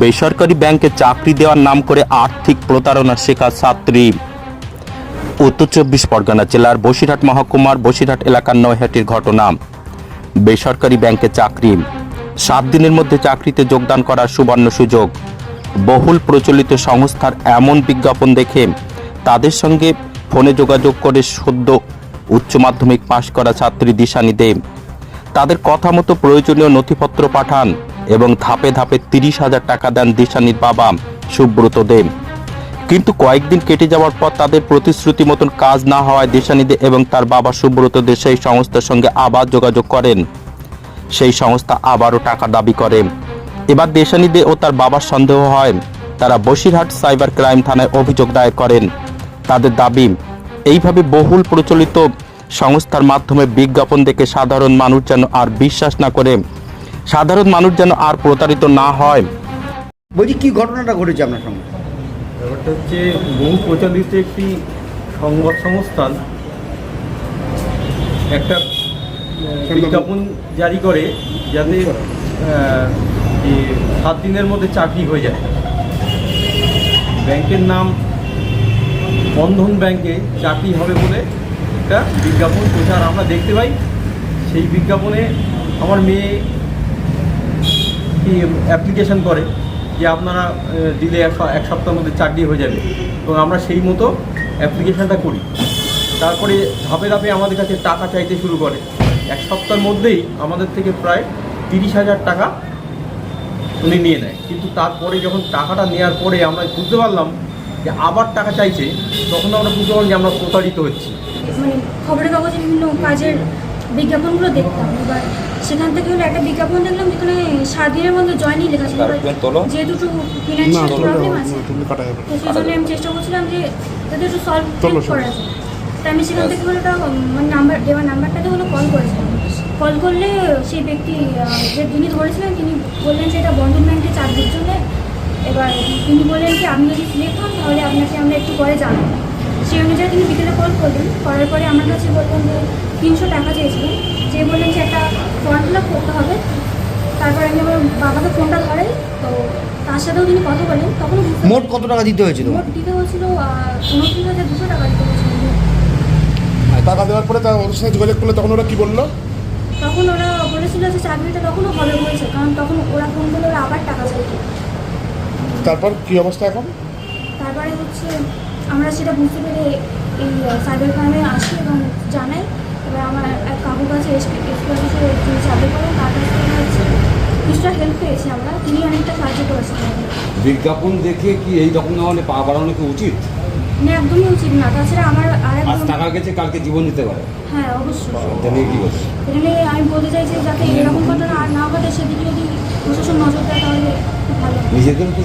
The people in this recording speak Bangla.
বেসরকারি ব্যাংকে চাকরি দেওয়ার নাম করে আর্থিক প্রতারণার শিকার ছাত্রী। উত্তর চব্বিশ পরগনা জেলার বসিরহাট মহকুমার বসিরহাট এলাকার নৈহাটির ঘটনা। বেসরকারি ব্যাংকে চাকরি। সাত দিনের মধ্যে চাকরিতে যোগদান করার সুবর্ণ সুযোগ। বহুল প্রচলিত সংস্থার এমন বিজ্ঞাপন দেখে তাদের সঙ্গে ফোনে যোগাযোগ করে সদ্য উচ্চ মাধ্যমিক পাশ করা ছাত্রী দিশানি দেব। তাদের কথা মতো প্রয়োজনীয় নথিপত্র পাঠান। এবং ধাপে ধাপে তিরিশ হাজার টাকা দেন দিশানির বাবা সুব্রত দেব। কিন্তু কয়েকদিন কেটে যাওয়ার পর তাদের প্রতিশ্রুতি মতন কাজ না হওয়ায় দেশানিদে এবং তার বাবা সুব্রত দে সেই সংস্থার সঙ্গে আবার যোগাযোগ করেন। সেই সংস্থা আবারও টাকা দাবি করে। এবার দেশানিদে ও তার বাবার সন্দেহ হয়। তারা বসিরহাট সাইবার ক্রাইম থানায় অভিযোগ দায়ের করেন। তাদের দাবি, এইভাবে বহুল প্রচলিত সংস্থার মাধ্যমে বিজ্ঞাপন দেখে সাধারণ মানুষ যেন আর বিশ্বাস না করে সাধারণ মানুষ যেন আর প্রতারিত না হয়। বলছি কি ঘটনাটা ঘটেছে আপনার সঙ্গে? ব্যাপারটা হচ্ছে বহু প্রচলিত একটি সংবাদ সংস্থান একটা বিজ্ঞাপন জারি করে যাতে সাত দিনের মধ্যে চাকরি হয়ে যায়। ব্যাংকের নাম বন্ধন ব্যাংকে চাকরি হবে বলে একটা বিজ্ঞাপন প্রচার আমরা দেখতে পাই। সেই বিজ্ঞাপনে আমার মেয়ে কি অ্যাপ্লিকেশন করে যে আপনারা দিলে এক সপ্তাহের মধ্যে চাকরি হয়ে যাবে। এবং আমরা সেই মতো অ্যাপ্লিকেশনটা করি। তারপরে ধাপে ধাপে আমাদের কাছে টাকা চাইতে শুরু করে। এক সপ্তাহের মধ্যেই আমাদের থেকে প্রায় তিরিশ হাজার টাকা উনি নিয়ে নেয়। কিন্তু তারপরে যখন টাকাটা নেওয়ার পরে আমরা বুঝতে পারলাম যে আবার টাকা চাইছে, তখন আমরা বুঝতে পারলাম যে আমরা প্রতারিত হচ্ছি। মানে খবরের কাগজে বিভিন্ন কাজের বিজ্ঞাপনগুলো দেখতাম। এবার সেখান থেকে হলো একটা বিজ্ঞাপন দেখলাম যেখানে সাত দিনের মধ্যে জয়নি লেখা ছিল। যেহেতু একটু ফিনান্সিয়াল প্রবলেম আছে তো সেই জন্য আমি চেষ্টা করছিলাম যে যাতে একটু সলভ করা যায়। তাই আমি সেখান থেকে হলো একটা মানে নাম্বার দেওয়ার নাম্বারটাতে হলো কল করেছিলাম। কল করলে সেই ব্যক্তি যে যিনি ধরেছিলেন তিনি বললেন যে এটা বন্ধন ব্যাংকে চাকরির জন্য। এবার তিনি বললেন যে আপনি যদি সিলেক্ট হন তাহলে আপনাকে আমরা একটু পরে জানাব। সেই অনুযায়ী তিনি বিকেলে কল করলেন করার পরে আমার কাছে বললেন যে তিনশো টাকা চেয়েছিলেন যে বললেন যে একটা ফর্ম ফিল আপ করতে হবে তারপর আমি আমার বাবাকে ফোনটা ধরাই। তো তার সাথেও তিনি কথা বলেন তখন মোট কত টাকা দিতে হয়েছিল? মোট দিতে হয়েছিল উনত্রিশ হাজার দুশো টাকা দিতে হয়েছিল। টাকা দেওয়ার পরে তার ওর সাথে যোগাযোগ করলে তখন ওরা কি বলল? তখন ওরা বলেছিল যে চাকরিটা তখনও হবে বলছে কারণ তখন ওরা ফোন করলে ওরা আবার টাকা চাইতো তারপর কি অবস্থা এখন? তারপরে হচ্ছে আমরা সেটা বুঝতে পেরে এই সাইবার ক্রাইমে আসি এবং জানাই। এবার আমার এক কাকুর কাছে এসপি এসপি অফিসে যিনি চাকরি করেন তার কাছ থেকে হচ্ছে কিছুটা হেল্প পেয়েছি আমরা। তিনি অনেকটা সাহায্য করেছেন বিজ্ঞাপন দেখে কি এই রকম ধরনের পা বাড়ানো কি উচিত? মানে একদমই উচিত না। তাছাড়া আমার আর আজ টাকা গেছে কালকে জীবন দিতে পারে। হ্যাঁ অবশ্যই। এটা নিয়ে কি বলছে এখানে আমি বলতে চাইছি যাতে এরকম ঘটনা আর না ঘটে সেদিকে যদি প্রশাসন নজর দেয় তাহলে ভালো নিজেদের তো